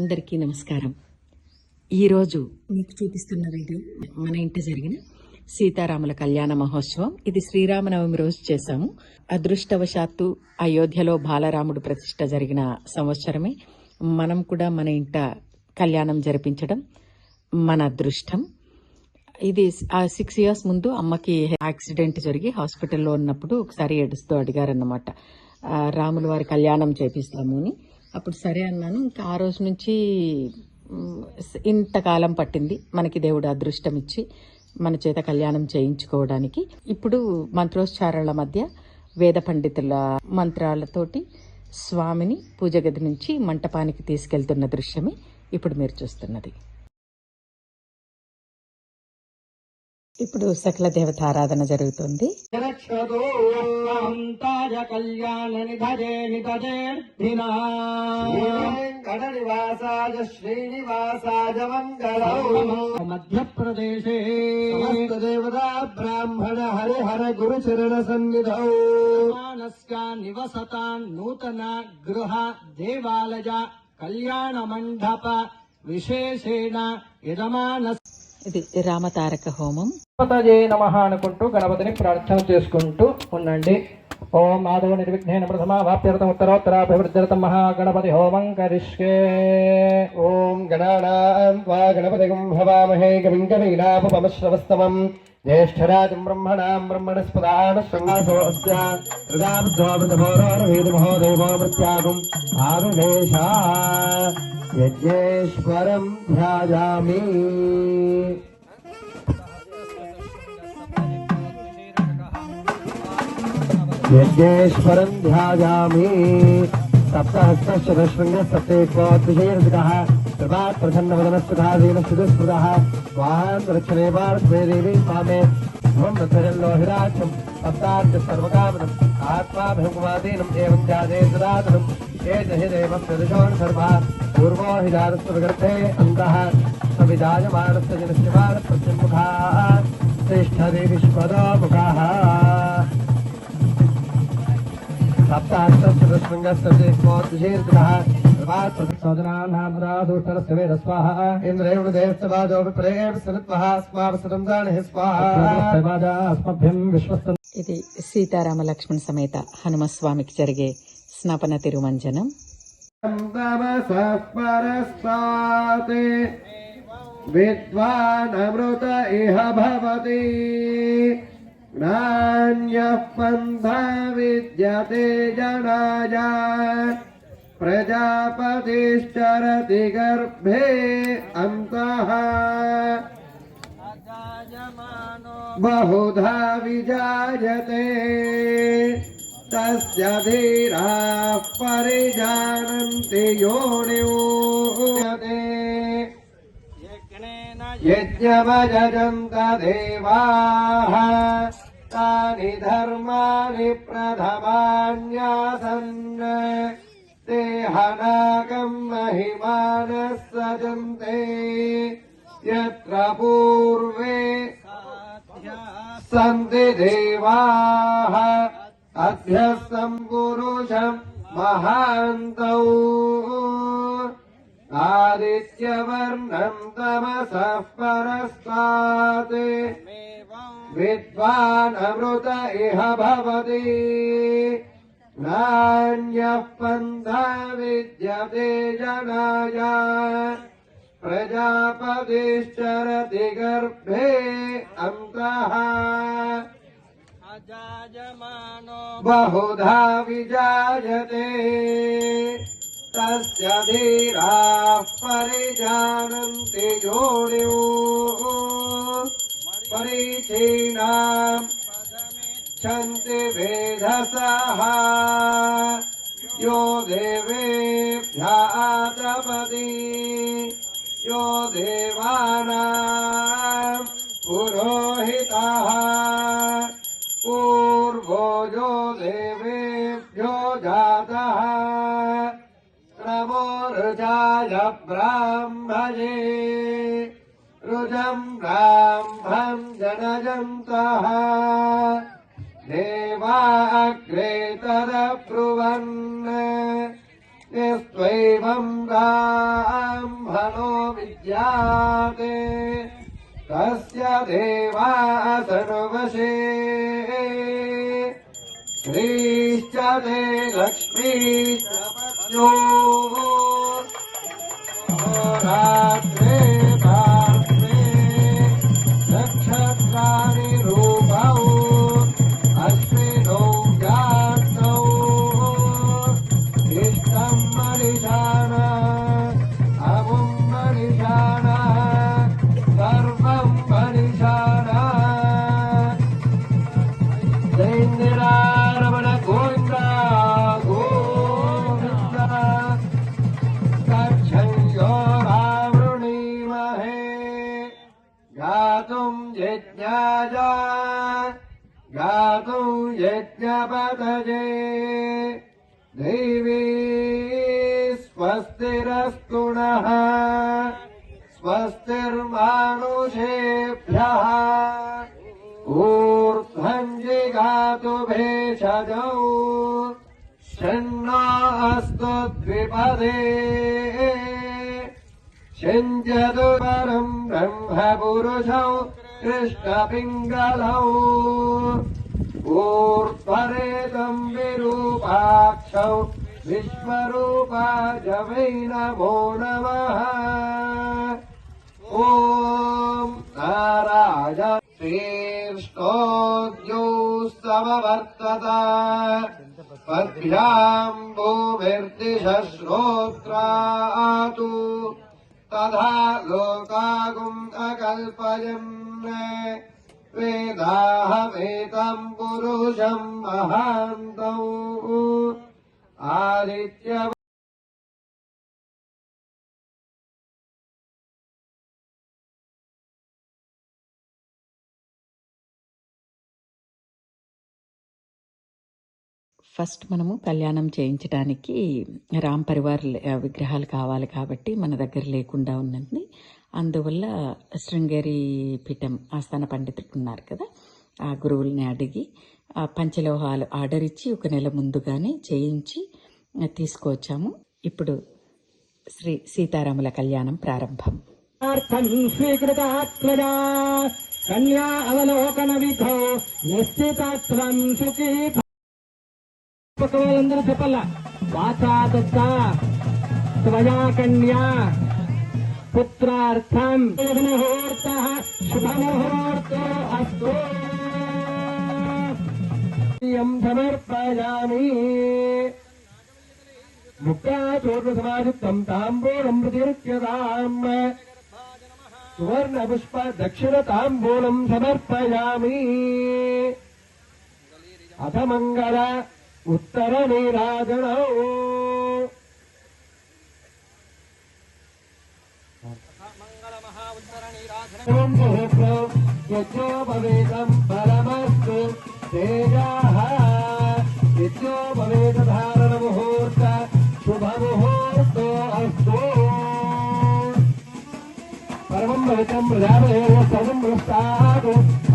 అందరికీ నమస్కారం. ఈరోజు మీకు చూపిస్తున్న వీడియో మన ఇంట జరిగిన సీతారాముల కళ్యాణ మహోత్సవం. ఇది శ్రీరామనవమి రోజు చేశాము. అదృష్టవశాత్తు అయోధ్యలో బాలరాముడు ప్రతిష్ట జరిగిన సంవత్సరమే. మనం కూడా మన ఇంట కళ్యాణం జరిపించడం మన అదృష్టం. ఇది ఆ సిక్స్ ఇయర్స్ ముందు అమ్మకి యాక్సిడెంట్ జరిగి హాస్పిటల్లో ఉన్నప్పుడు ఒకసారి ఏడుస్తూ అడిగారన్నమాట. రాముల వారి కళ్యాణం చేపిస్తాము అని. అప్పుడు సరే అన్నాను. ఇంకా ఆ రోజు నుంచి ఇంతకాలం పట్టింది మనకి దేవుడు అదృష్టం ఇచ్చి మన చేత కళ్యాణం చేయించుకోవడానికి. ఇప్పుడు మంత్రోచ్చారాల మధ్య వేద పండితుల మంత్రాలతోటి స్వామిని పూజ గది నుంచి మంటపానికి తీసుకెళ్తున్న దృశ్యమే ఇప్పుడు మీరు చూస్తున్నది. ఇప్పుడు సకల దేవత ఆరాధన జరుగుతుంది రక్షతోస్తాయ కళ్యాణ నిధజే నిధజేర్ధినా వెంకటనివాసాయ శ్రీనివాసాయ మంగళం మధ్యప్రదేశే దేవతా బ్రాహ్మణ హరిహర గురు చరణ సన్నిధౌ. నివసతాన్ నూతన గృహ దేవాలయ కళ్యాణ మండప విశేషేణ యజమాన ఇది రామతారక హోమం. గణపతయే నమ అనుకుంటూ గణపతిని ప్రార్థన చేసుకుంటూ ఉండండి. ఓం మాధవ నిర్విఘ్నేన ప్రథమాభాప్యర్థం ఉత్తరోత్తరాభివృద్ధ్యర్థం మహాగణపతి హోమం కరిష్కే ఓం గణానాం వా గణపతిగం భవామహే కవిం కవినాపమశ్రవస్తవం జ్యేష్ఠరాజం బ్రహ్మణాం బ్రహ్మణస్పదాన సంగాభోస్యామృతభోరవేదమహో దైవమృత్యాగం యజ్ఞేశ్వరం ధ్యాయామి यज्ञेश्वरं ध्यायामि। सप्तहस्तशतशृङ्गः सप्तैकविषयेन सिकः कृपात् प्रसन्नवदनस्तुधादेन सुदुस्मृतः। वाहनरक्षणे पार्श्वे देवी स्वामे। त्वं सप्तार्थ सर्वकामनम् आत्मा एवं ये पूर्वो हि ఇది సీతారామ లక్ష్మణ సమేత హనుమస్వామికి జరిగే స్నాపన తిరుమంజనం. విద్వానమృత ఇహ భవతి. नान्यः पन्था विद्यते जडाजा प्रजापतिश्चरति गर्भे अन्तः। बहुधा विजायते तस्य धीराः परिजानन्ति यो यज्ञमजन्त देवाः तानि धर्माणि प्रथमान्यासन्। ते हनाकम् महिमानः सजन्ते यत्र पूर्वे सन्ति देवाः। अभ्यस्तम् पुरुषम् महान्तौ आदित्यवर्णम् तमसः परस्तात्। विद्वानमृत इह भवति। नान्यः पन्था विद्यते जनाय। प्रजापतिश्चरति गर्भे अन्तः। बहुधा विजायते तस्य धीराः परिजानन्ति योनिः परीचीनाम् छन्ति वेधसः। यो देवेभ्यातपति यो देवानाम् पुरोहितः। पूर्वो यो देवेभ्यो जातः ब्राह्मणे। रुजम् ब्राह्मम् जनजन्तः देवाग्रे तदब्रुवन्। यस्त्वैवं ब्राह्मणो विद्याते। तस्य देवा सर्वशे श्रीश्च ते लक्ष्मीश्च पत्न्यो। रात्रे नः स्वस्तिर्मानुषेभ्यः ऊर्ध्वं जिगातु भेषजौ षण्णो अस्तु द्विपदे। शिञ्जतु परम् ब्रह्मपुरुषौ कृष्णपिङ्गलौ। ऊर्ध्वरेतम् विरूपाक्षौ विश्वरूपाय वै नमो। नमः ॐ नाराय शीर्ष्णोद्योस्तमवर्तत पद्भ्याम् भूमिर्दिशश्रोत्रातु तथा लोकागुम् अकल्पयन् वेदाहमेतम् पुरुषम् महान्तौ आदित्य ఫస్ట్ మనము కళ్యాణం చేయించడానికి రామ్ పరివార్ లే- విగ్రహాలు కావాలి కాబట్టి మన దగ్గర లేకుండా ఉన్నది అందువల్ల శృంగేరి పీఠం ఆస్థాన పండితులు ఉన్నారు కదా ఆ గురువుల్ని అడిగి ఆ పంచలోహాలు ఆర్డర్ ఇచ్చి ఒక నెల ముందుగానే చేయించి ఆ, తీసుకువచ్చాము ఇప్పుడు శ్రీ సీతారాముల కళ్యాణం ప్రారంభం. కన్యా అవలోకన విధో నిశ్చితత్వం సుఖీ పక్క వాళ్ళందరూ చెప్పాల. వాచా త్వయా కన్యా పుత్రార్థం. ముహూర్త శుభముహూర్తో అస్తు. ఇయం సమర్పయామి. मुक्ता चोर्णसमायुक्तम् ताम्बूलम् सुवर्णपुष्प दक्षिणताम्बूलम् समर्पयामि। अथ मङ्गल उत्तरनीराजनौ यज्ञोपवेदम् परमस्तु। तेजाः। यज्ञोपवेदधारणमुहूर्तः పరమం భవితం ప్రజాపదేవ సర్వం పురస్తాదు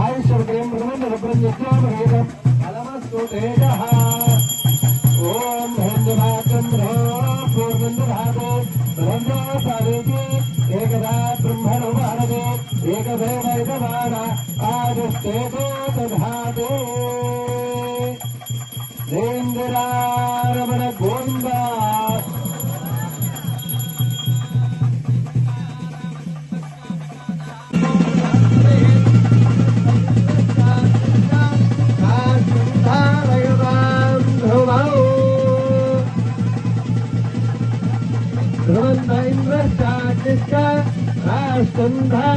ఆయుష్యం మృగం యజ్ఞోపవేదం ఫలమస్తు తేజః ఓం హిందుమాత్రం పూర్ణందుభాగో బ్రహ్మో సావేతి ఏకదా బ్రహ్మణో భారతే ఏకదేవైతమాన ఆదిష్టేతో తధాతే राष्ट्रन्धारयुगाम्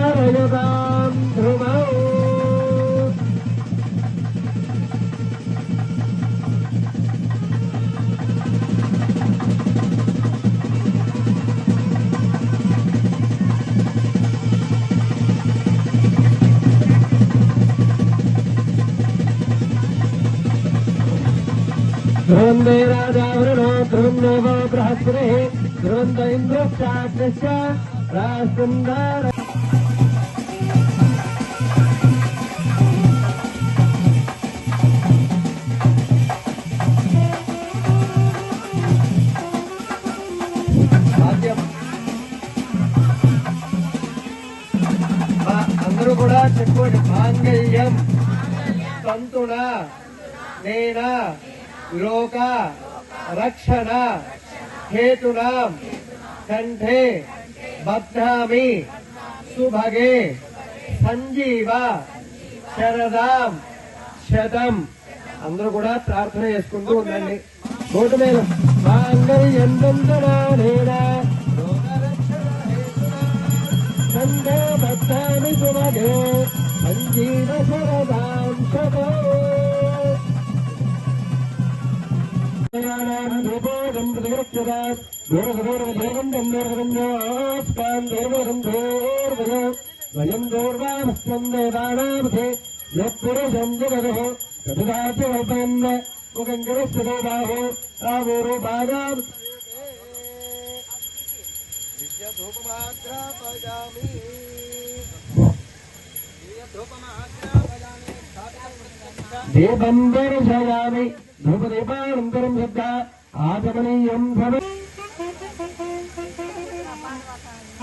ध्रुवौ। ध्रुवन्दे राजावृणो ध्रुवन्देव बृहस्पतिः ध्रुवन्द इन्द्रश्चाग्नश्च రాసుందార అందరూ కూడా చెప్పుకోండి మాంగళ్యం. సంతుణ నేన లోక. రక్షణ. హేతునాం కంఠే. బధ్నామి సుభగే. సంజీవ. శరదాం. శతం. అందరూ కూడా ప్రార్థన చేసుకుంటూ ఉండండి. కోటి మీద. మాంగళ్యం తంతునా నేన? కంఠే బధ్నామి సుభగే. సంజీవ శరదాం శతం. दूरवधूरवधूरम् ब्रह्मोर्वदन्यास्ताम् दूर्वधूर्वध वयम् दूर्वामस्मन् देवानामथे यत्पुरुषम् जगदः श्रद्धा आगमनीय भवेत्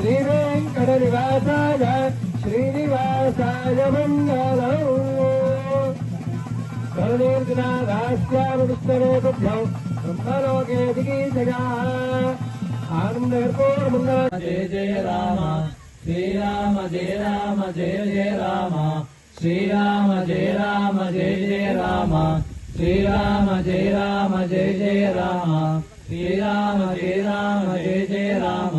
నివాసాయ శ్రీనివాసాయ మంగళం కరుణీర్జనాదాస్యామవిస్తరేభ్యం బ్రహ్మలోకే దిగీజగా ఆనందర్పూర్ణ జయ జయ రామ శ్రీరామ జయ రామ జయ జయ రామ శ్రీరామ జయ రామ జయ జయ రామ శ్రీరామ జయ రామ జయ జయ రామ శ్రీరామ జయ రామ జయ జయ రామ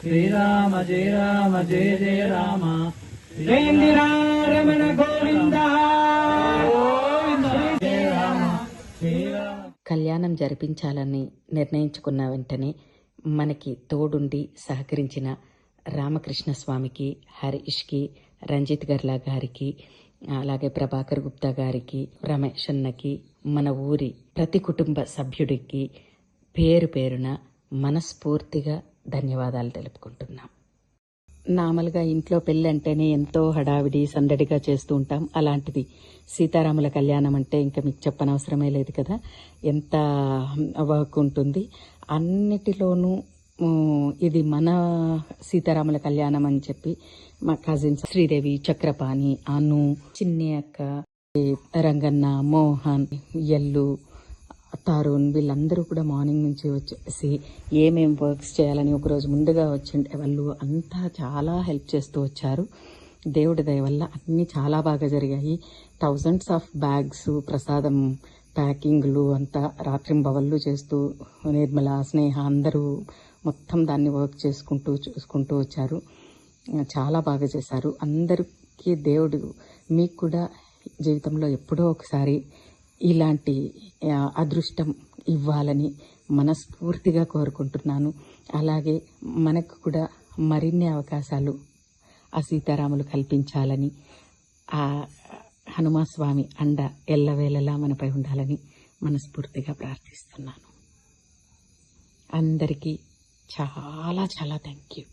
శ్రీరామ జయ రామ జయ జయ రామ రమణ గోవింద కళ్యాణం జరిపించాలని నిర్ణయించుకున్న వెంటనే మనకి తోడుండి సహకరించిన రామకృష్ణ స్వామికి హరీష్కి రంజిత్ గర్లా గారికి అలాగే ప్రభాకర్ గుప్తా గారికి రమేష్ అన్నకి మన ఊరి ప్రతి కుటుంబ సభ్యుడికి పేరు పేరున మనస్ఫూర్తిగా ధన్యవాదాలు తెలుపుకుంటున్నాం. నార్మల్గా ఇంట్లో పెళ్ళంటేనే ఎంతో హడావిడి సందడిగా చేస్తూ ఉంటాం. అలాంటిది సీతారాముల కళ్యాణం అంటే ఇంకా మీకు చెప్పనవసరమే లేదు కదా. ఎంత వర్క్ ఉంటుంది. అన్నిటిలోనూ ఇది మన సీతారాముల కళ్యాణం అని చెప్పి మా కజిన్స్ శ్రీదేవి చక్రపాణి అను చిన్ని అక్క రంగన్న మోహన్ ఎల్లు తరుణ్ వీళ్ళందరూ కూడా మార్నింగ్ నుంచి వచ్చేసి ఏమేం వర్క్స్ చేయాలని ఒకరోజు ముందుగా వచ్చింటే వాళ్ళు అంతా చాలా హెల్ప్ చేస్తూ వచ్చారు. దేవుడి దయ వల్ల అన్నీ చాలా బాగా జరిగాయి. థౌజండ్స్ ఆఫ్ బ్యాగ్స్ ప్రసాదం ప్యాకింగ్లు అంతా రాత్రింబవళ్ళు చేస్తూ నిర్మల స్నేహ అందరూ మొత్తం దాన్ని వర్క్ చేసుకుంటూ చూసుకుంటూ వచ్చారు. చాలా బాగా చేశారు. అందరికీ దేవుడు మీకు కూడా జీవితంలో ఎప్పుడో ఒకసారి ఇలాంటి అదృష్టం ఇవ్వాలని మనస్ఫూర్తిగా కోరుకుంటున్నాను. అలాగే మనకు కూడా మరిన్ని అవకాశాలు ఆ సీతారాములు కల్పించాలని ఆ హనుమాస్వామి అండ ఎల్లవేళలా మనపై ఉండాలని మనస్ఫూర్తిగా ప్రార్థిస్తున్నాను. అందరికీ చాలా చాలా థ్యాంక్ యూ.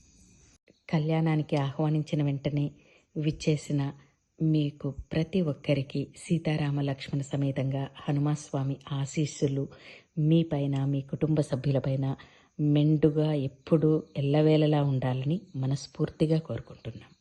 కళ్యాణానికి ఆహ్వానించిన వెంటనే విచ్చేసిన మీకు ప్రతి ఒక్కరికి సీతారామ లక్ష్మణ సమేతంగా హనుమాస్వామి ఆశీస్సులు. మీపైన మీ కుటుంబ సభ్యులపైన మెండుగా ఎప్పుడూ ఎల్లవేళలా ఉండాలని మనస్ఫూర్తిగా కోరుకుంటున్నాం.